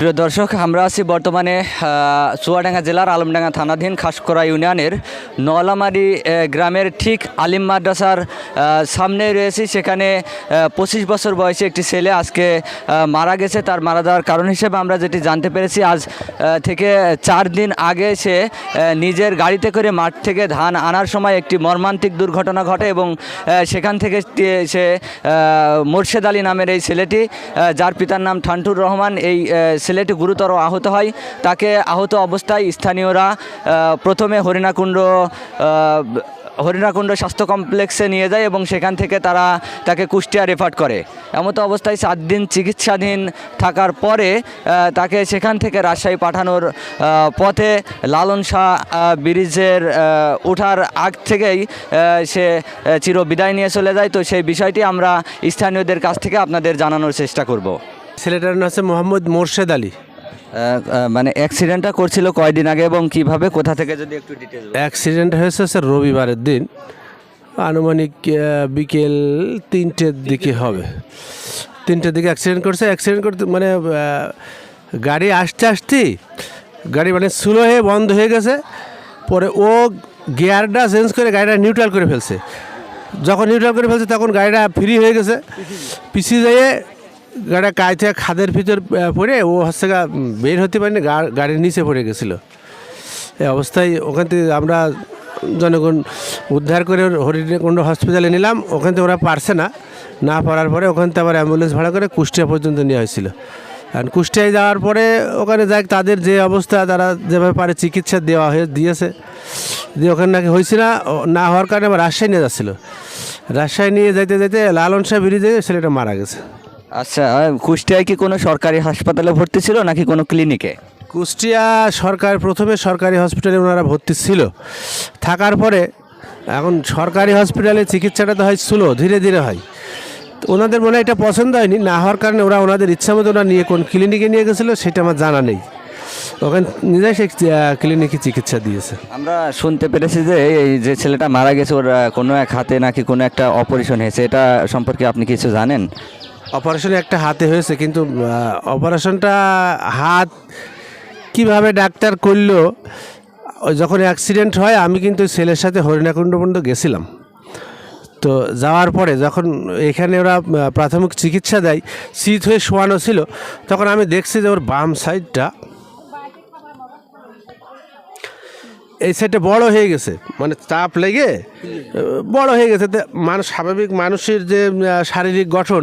প্রিয় দর্শক, আমরা আছি বর্তমানে চুয়াডাঙ্গা জেলার আলমডাঙ্গা থানাধীন খাসকরা ইউনিয়নের নলামারি গ্রামের ঠিক আলিম মাদ্রাসার সামনে রয়েছি। সেখানে পঁচিশ বছর বয়সী একটি ছেলে আজকে মারা গেছে। তার মারা যাওয়ার কারণ হিসেবে আমরা যেটি জানতে পেরেছি, আজ থেকে চার দিন আগে সে নিজের গাড়িতে করে মাঠ থেকে ধান আনার সময় একটি মর্মান্তিক দুর্ঘটনা ঘটে এবং সেখান থেকে সে মোর্শেদ আলী নামের এই ছেলেটি যার পিতার নাম ঠান্টুর রহমান। এই ছেলেটি গুরুতর আহত হয়। তাকে আহত অবস্থায় স্থানীয়রা প্রথমে হরিণাকুণ্ড হরিণাকুণ্ড স্বাস্থ্য কমপ্লেক্সে নিয়ে যায় এবং সেখান থেকে তারা তাকে কুষ্টিয়া রেফার করে। এমত অবস্থায় সাত দিন চিকিৎসাধীন থাকার পরে তাকে সেখান থেকে রাজশাহী পাঠানোর পথে লালন শাহ ব্রিজের ওঠার আগ থেকেই সে আহ, চির বিদায় নিয়ে চলে যায়। তো সেই বিষয়টি আমরা স্থানীয়দের কাছ থেকে আপনাদের জানানোর চেষ্টা করব। ছেলেটার নাম হচ্ছে মোহাম্মদ মোর্শেদ আলী। মানে অ্যাক্সিডেন্টটা করছিল কয়দিন আগে এবং কীভাবে? কোথা থেকে যদি একটু ডিটেলস অ্যাক্সিডেন্ট হয়েছে স্যার রবিবারের দিন। আনুমানিক বিকেল তিনটের দিকে হবে। তিনটের দিকে অ্যাক্সিডেন্ট করছে। অ্যাক্সিডেন্ট করতে মানে গাড়ি আসতে আসতে গাড়ি মানে স্লো হয়ে বন্ধ হয়ে গেছে। পরে ও গিয়ারটা চেঞ্জ করে গাড়িটা নিউট্রাল করে ফেলছে। যখন নিউট্রাল করে ফেলছে তখন গাড়িটা ফ্রি হয়ে গেছে। পিছিয়ে যেয়ে গাড়িটা কায়তে খাদের ভিতর পড়ে, ও হচ্ছে বের হতে পারেনি গাড়ির নিচে পড়ে গেছিল। এই অবস্থায় ওখান থেকে আমরা জনগণ উদ্ধার করে হরিণকুণ্ড হসপিটালে নিলাম, ওখান থেকে ওরা পারছে না। না পারার পরে ওখান থেকে আবার অ্যাম্বুলেন্স ভাড়া করে কুষ্টিয়া পর্যন্ত নেওয়া হয়েছিল। আর কুষ্টিয়ায় যাওয়ার পরে ওখানে যাই, তাদের যে অবস্থা, তারা যেভাবে পারে চিকিৎসা দেওয়া হয়ে দিয়েছে। দিয়ে ওখানে নাকি হয়েছে না না হওয়ার কারণে আবার রাজশাহী নিয়ে যাচ্ছিল। রাজশাহী নিয়ে যাইতে যাইতে লালন শাহ ব্রিজে ছেলেটা মারা গেছে। আচ্ছা কুষ্টিয়ায় কি কোনো সরকারি হাসপাতালে ভর্তি ছিল নাকি কোনো ক্লিনিকে? কুষ্টিয়া সরকার প্রথমে সরকারি হসপিটালে ওনারা ভর্তি ছিল। থাকার পরে এখন সরকারি হসপিটালে চিকিৎসাটা তো হয় স্লো ধীরে ধীরে হয়। ওনাদের মনে হয় এটা পছন্দ হয়নি না হওয়ার কারণে ওরা ওনাদের ইচ্ছা মতো ওরা নিয়ে কোন ক্লিনিকে নিয়ে গেছিল সেটা আমার জানা নেই। ওখানে নিজে সে ক্লিনিকে চিকিৎসা দিয়েছে। আমরা শুনতে পেরেছি যে এই যে ছেলেটা মারা গেছে ওর কোনো এক হাতে নাকি কোনো একটা অপারেশন হয়েছে এটা সম্পর্কে আপনি কিছু জানেন? অপারেশন একটা হাতে হয়েছে, কিন্তু অপারেশনটা হাত কীভাবে ডাক্তার করল যখন অ্যাক্সিডেন্ট হয়, আমি কিন্তু ছেলের সাথে হরিণাকুণ্ড পর্যন্ত গেছিলাম। তো যাওয়ার পরে যখন এখানে ওরা প্রাথমিক চিকিৎসা দেয়, শীত হয়ে শোয়ানো ছিল, তখন আমি দেখছি যে ওর বাম সাইডটা এই সাইডটা বড় হয়ে গেছে মানে চাপ লেগে বড় হয়ে গেছে। মানুষ, স্বাভাবিক মানুষের যে শারীরিক গঠন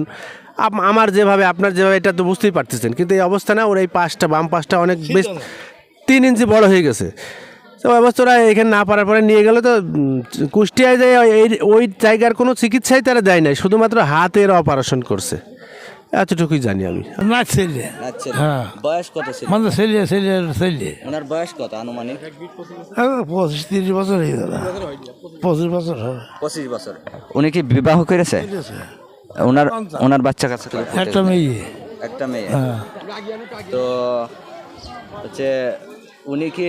আমার যেভাবে আপনার যেভাবে এটা তো বুঝতেই পারতেছেন। কিন্তু এই অবস্থা না ওর এই পাশটা বাম পাশটা অনেক বেশ তিন ইঞ্চি বড় হয়ে গেছে। তো অবস্থা ওরা এখানে না পারার পরে নিয়ে গেল তো কুষ্টিয়ায় যে এই ওই জায়গার কোনো চিকিৎসাই তারা দেয় নাই শুধুমাত্র হাতের অপারেশন করছে। এতটুকুই জানি আমি। না ছেলে। আচ্ছা হ্যাঁ। বয়স কত ছিল? মানে ছেলে ছেলে ছেলে। ওনার বয়স কত আনুমানিক? পঁচিশ তিরিশ বছর হয়ে গেল। পঁচিশ বছর পঁচিশ বছর। উনি কি বিবাহ করেছে। ওনার ওনার বাচ্চা কাছে একটা মেয়ে। একটা মেয়ে। হ্যাঁ। তো হচ্ছে উনি কি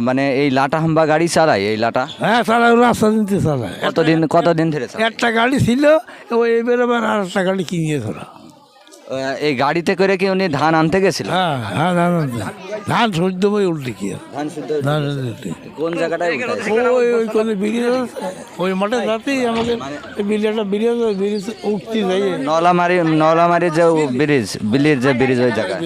মানে এই লাটা হাম্বা গাড়ি চালায় এই লাটা? হ্যাঁ চালায় রাস্তা দিনতে চালায়। কতদিন কতদিন ধরে একটা গাড়ি ছিল ওই এবার আবার আর একটা গাড়ি কিনিয়ে ধরা। এই গাড়িতে করে কি উনি ধান আনতে গেছিল? হ্যাঁ হ্যাঁ ধান আনতে। ধান সহ্য বই উল্টে কি আর? ধান শুদ্ধ ধান উল্টে। কোন জায়গাটায়? ওই ওই কোন ব্রিজ ওই মাঠে যাতেই আমাদের বিলিয়াটা ব্রিজ ব্রিজ উঠতে যাই নলামারি নলামারি যে ব্রিজ বিলির যে ব্রিজ ওই জায়গায়।